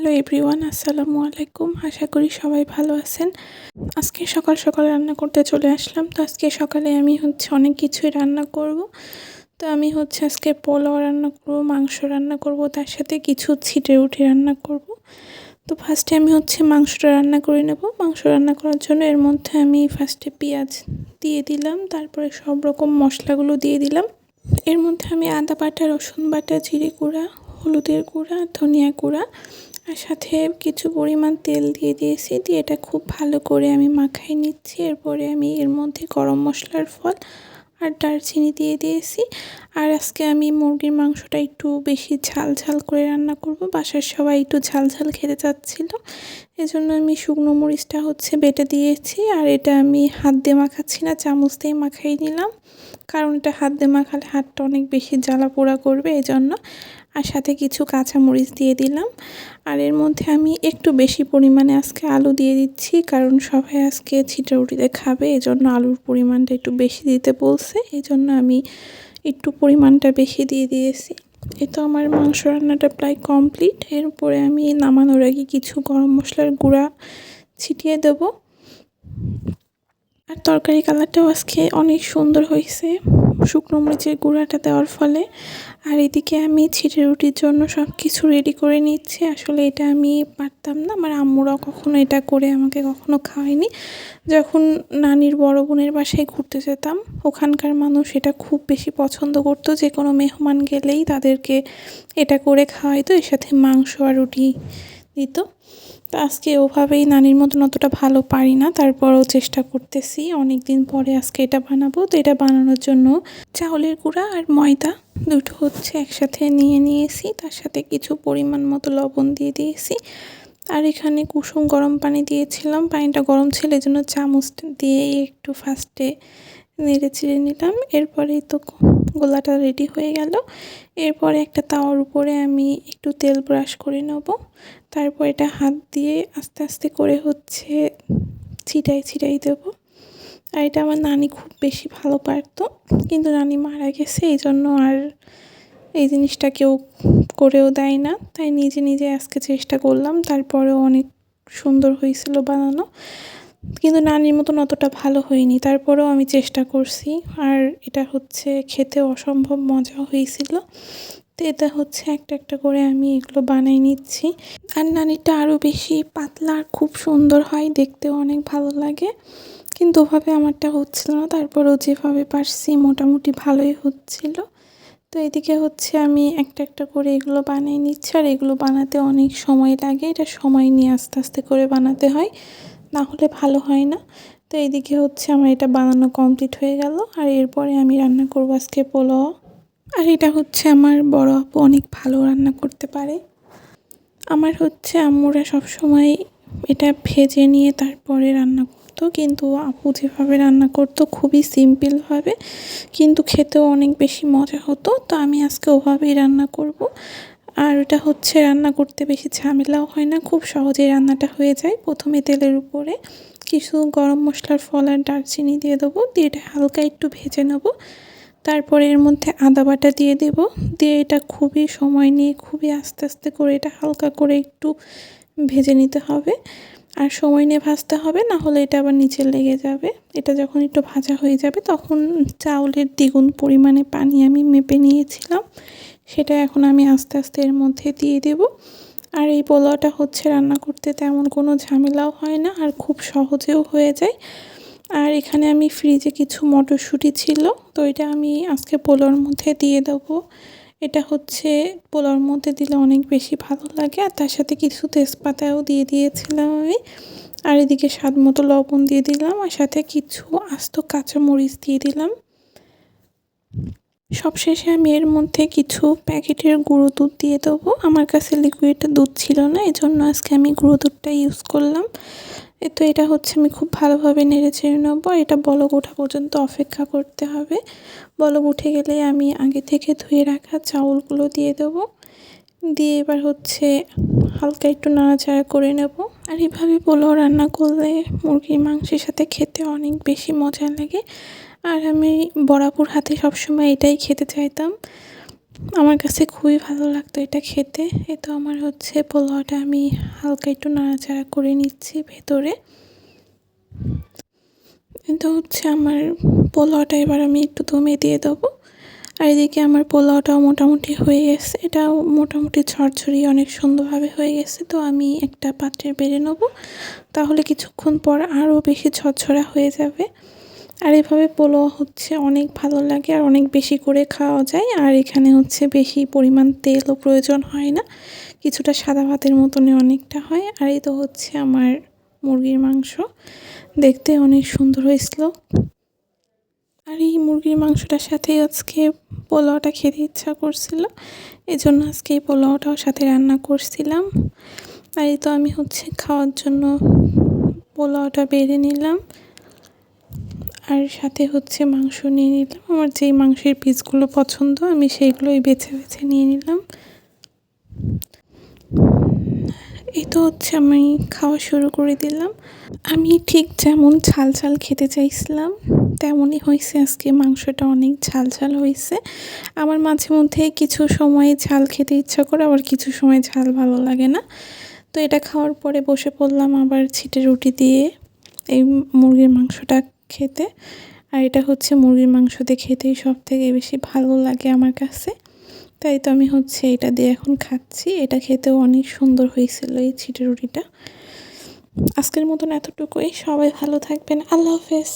Hello everyone, আসসালামু আলাইকুম। আশা করি সবাই ভালো আছেন। আজকে সকাল সকাল রান্না করতে চলে আসলাম। তো আজকে সকালে আমি হচ্ছে অনেক কিছুই রান্না করব। তো আমি হচ্ছে আজকে পোলাও রান্না করব, মাংস রান্না করব, তার সাথে কিছু ছিটে উঠে রান্না করব। তো ফার্স্টে আমি হচ্ছে মাংসটা রান্না করে নেব। মাংস রান্না করার জন্য এর মধ্যে আমি ফার্স্টে পেঁয়াজ দিয়ে দিলাম, তারপরে সব রকম মশলাগুলো দিয়ে দিলাম। এর মধ্যে আমি আদা বাটা, রসুন বাটা, জিরে গুঁড়া, হলুদের গুঁড়া, ধনিয়া গুঁড়া আর সাথে কিছু পরিমাণ তেল দিয়ে দিয়েছি, দিয়ে এটা খুব ভালো করে আমি মাখাই নিচ্ছি। এরপরে আমি এর মধ্যে গরম মশলার ফল আর দারচিনি দিয়ে দিয়েছি। আর আজকে আমি মুরগির মাংসটা একটু বেশি ঝাল ঝাল করে রান্না করব। বাসার সবাই একটু ঝাল ঝাল খেতে চাচ্ছিল। এজন্য আমি শুকনো মরিচটা হচ্ছে বেটে দিয়েছি আর এটা আমি হাত দিয়ে মাখাচ্ছি না, চামচ দিয়ে মাখাই নিলাম। কারণ এটা হাত দিয়ে মাখালে হাতটা অনেক বেশি জ্বালা পোড়া করবে এই জন্য আর সাথে কিছু কাঁচামরিচ দিয়ে দিলাম। আর এর মধ্যে আমি একটু বেশি পরিমাণে আজকে আলু দিয়ে দিচ্ছি, কারণ সবাই আজকে ছিটা রুটিতে খাবে এই জন্য আলুর পরিমাণটা একটু বেশি দিতে বলছে। এই জন্য আমি একটু পরিমাণটা বেশি দিয়ে দিয়েছি। এই তো আমার মাংস রান্নাটা প্রায় কমপ্লিট। এরপরে আমি নামানোর আগে কিছু গরম মশলার গুঁড়া ছিটিয়ে দেবো। আর তরকারি কালারটাও আজকে অনেক সুন্দর হয়েছে। শুকনো মরিচের গুঁড়াটা দেওয়ার ফলে আর এদিকে আমি ছিটে রুটির জন্য সব কিছু রেডি করে নিচ্ছি। আসলে এটা আমি পারতাম না, আমার আম্মুরাও কখনো এটা করে আমাকে কখনো খাওয়ায়নি। যখন নানির বড় বোনের বাসায় ঘুরতে যেতাম, ওখানকার মানুষ এটা খুব বেশি পছন্দ করতো। যে কোনো মেহমান গেলেই তাদেরকে এটা করে খাওয়াইতো, এর সাথে মাংস আর রুটি দিত। তো আজকে ওভাবেই নানির মতন অতটা ভালো পারি না, তারপরও চেষ্টা করতেছি। অনেক দিন পরে আজকে এটা বানাবো, তো এটা বানানোর জন্য চাউলের গুঁড়া আর ময়দা দুটো হচ্ছে একসাথে নিয়ে নিয়েছি। তার সাথে কিছু পরিমাণ মতো লবণ দিয়ে দিয়েছি। আর এখানে কুসুম গরম পানি দিয়েছিলাম। পানিটা গরম ছিল এই জন্য চামচ দিয়ে একটু ফার্স্টে নেড়ে চিড়ে নিলাম। এরপরেই তো গোলাটা রেডি হয়ে গেল। এরপরে একটা তাওয়ার উপরে আমি একটু তেল ব্রাশ করে নেব। তারপর এটা হাত দিয়ে আস্তে আস্তে করে হচ্ছে ছিটাই ছিটাই দেবো। আর এটা আমার নানি খুব বেশি ভালো পারতো, কিন্তু নানি মারা গেছে এই জন্য আর এই জিনিসটা কেউ করেও দেয় না। তাই নিজে নিজে আজকে চেষ্টা করলাম, তারপরেও অনেক সুন্দর হয়েছিল বানানো। কিন্তু নানির মতন অতটা ভালো হয়নি। তারপরেও আমি চেষ্টা করছি। আর এটা হচ্ছে খেতে অসম্ভব মজা হয়েছিল। তো এটা হচ্ছে একটা একটা করে আমি এগুলো বানাই নিচ্ছি। আর নানিটা আরও বেশি পাতলা আর খুব সুন্দর হয়। দেখতেও অনেক ভালো লাগে। কিন্তু ওভাবে আমারটা হচ্ছিল না। তারপরেও যেভাবে পারছি মোটামুটি ভালোই হচ্ছিল। তো এদিকে হচ্ছে আমি একটা একটা করে এগুলো বানিয়ে নিচ্ছি। আর এগুলো বানাতে অনেক সময় লাগে। এটা সময় নিয়ে আস্তে আস্তে করে বানাতে হয়। না হলে ভালো হয় না। তো এইদিকে হচ্ছে আমার এটা বানানো কমপ্লিট হয়ে গেল। আর এরপরে আমি রান্না করব আজকে পোলাও। আর এটা হচ্ছে আমার বড় আপু অনেক ভালো রান্না করতে পারে। আমার হচ্ছে আম্মুরা সবসময় এটা ভেজে নিয়ে তারপরে রান্না করতো। কিন্তু আপু যেভাবে রান্না করতো খুবই সিম্পলভাবে কিন্তু খেতেও অনেক বেশি মজা হতো। তো আমি আজকে ওভাবেই রান্না করব। আর ওটা হচ্ছে রান্না করতে বেশি ঝামেলাও হয় না, খুব সহজেই রান্নাটা হয়ে যায়। প্রথমে তেলের উপরে কিছু গরম মশলার ফল আর দারচিনি দিয়ে দেবো, দিয়ে এটা হালকা একটু ভেজে নেব। তারপরে এর মধ্যে আদা বাটা দিয়ে দেব, দিয়ে এটা খুবই সময় নিয়ে খুবই আস্তে আস্তে করে এটা হালকা করে একটু ভেজে নিতে হবে। আর সময় নিয়ে ভাজতে হবে, না হলে এটা আবার নিচে লেগে যাবে। এটা যখন একটু ভাজা হয়ে যাবে, তখন চাউলের দ্বিগুণ পরিমাণে পানি আমি মেপে নিয়েছিলাম। সেটা এখন আমি আস্তে আস্তে এর মধ্যে দিয়ে দেব। আর এই পোলাওটা হচ্ছে রান্না করতে তেমন কোনো ঝামেলাও হয় না, আর খুব সহজেও হয়ে যায়। আর এখানে আমি ফ্রিজে কিছু মটরশুঁটি ছিল, তো এটা আমি আজকে পোলাওর মধ্যে দিয়ে দেবো। এটা হচ্ছে পোলাওর মধ্যে দিলে অনেক বেশি ভালো লাগে, আর তার সাথে কিছু তেজপাতাও দিয়ে দিয়েছিলাম আমি। আর এদিকে স্বাদ মতো লবণ দিয়ে দিলাম, আর সাথে কিছু আস্ত কাঁচা মরিচ দিয়ে দিলাম। সবশেষে আমি এর মধ্যে কিছু প্যাকেটের গুঁড়ো দুধ দিয়ে দেবো। আমার কাছে লিকুইড দুধ ছিল না এই জন্য আজকে আমি গুঁড়ো দুধটা ইউজ করলাম। তো এটা হচ্ছে আমি খুব ভালোভাবে নেড়ে ছেড়ে নেব। এটা বলক ওঠা পর্যন্ত অপেক্ষা করতে হবে। বলক উঠে গেলে আমি আগে থেকে ধুয়ে রাখা চাউলগুলো দিয়ে দেবো। দিয়ে এবার হচ্ছে হালকা একটু নাড়াচাড়া করে নেব। আর এভাবে পোলাও রান্না করলে মুরগির মাংসের সাথে খেতে অনেক বেশি মজা লাগে। আর আমি বরাপুর হাতে সবসময় এটাই খেতে চাইতাম। আমার কাছে খুবই ভালো লাগতো এটা খেতে। এ তো আমার হচ্ছে পোলাওটা আমি হালকা একটু নাড়াচাড়া করে নিচ্ছি ভেতরে। এটা হচ্ছে আমার পোলাওটা এবার আমি একটু দমে দিয়ে দেবো। আর এদিকে আমার পোলাওটাও মোটামুটি হয়ে গেছে। এটাও মোটামুটি ঝরঝরি অনেক সুন্দরভাবে হয়ে গেছে। তো আমি একটা পাত্রে বেড়ে নেব। তাহলে কিছুক্ষণ পর আরও বেশি ঝরঝরা হয়ে যাবে। আর এভাবে পোলাও হচ্ছে অনেক ভালো লাগে আর অনেক বেশি করে খাওয়া যায়। আর এখানে হচ্ছে বেশি পরিমাণ তেলও প্রয়োজন হয় না। কিছুটা সাদা ভাতের মতনই অনেকটা হয়। আর এই তো হচ্ছে আমার মুরগির মাংস। দেখতে অনেক সুন্দর হয়েছিল। আর এই মুরগির মাংসটার সাথে আজকে পোলাওটা খেতে ইচ্ছা করছিল। এই জন্য আজকে এই পোলাওটাও সাথে রান্না করছিলাম। আর এই তো আমি হচ্ছে খাওয়ার জন্য পোলাওটা বেড়ে নিলাম। আর সাথে হচ্ছে মাংস নিয়ে নিলাম। আমার যেই মাংসের পিসগুলো পছন্দ, আমি সেইগুলোই বেছে বেছে নিয়ে নিলাম। এই তো হচ্ছে আমি খাওয়া শুরু করে দিলাম। আমি ঠিক যেমন ঝাল ঝাল খেতে চাইছিলাম, তেমনই হয়েছে আজকে। মাংসটা অনেক ঝাল ঝাল হয়েছে। আমার মাঝে মধ্যে কিছু সময় ঝাল খেতে ইচ্ছা করে, আবার কিছু সময় ঝাল ভালো লাগে না। তো এটা খাওয়ার পরে বসে পড়লাম আবার ছিটে রুটি দিয়ে। এই মুরগির মাংসটা খেতে। আর এটা হচ্ছে মুরগির মাংস দিয়ে খেতেই সব থেকে বেশি ভালো লাগে আমার কাছে। তাই তো আমি হচ্ছে এটা দিয়ে এখন খাচ্ছি। এটা খেতেও অনেক সুন্দর হয়েছিল এই ছিটে রুটিটা। আজকের মতন এতটুকুই। সবাই ভালো থাকবেন। আল্লাহ হাফেজ।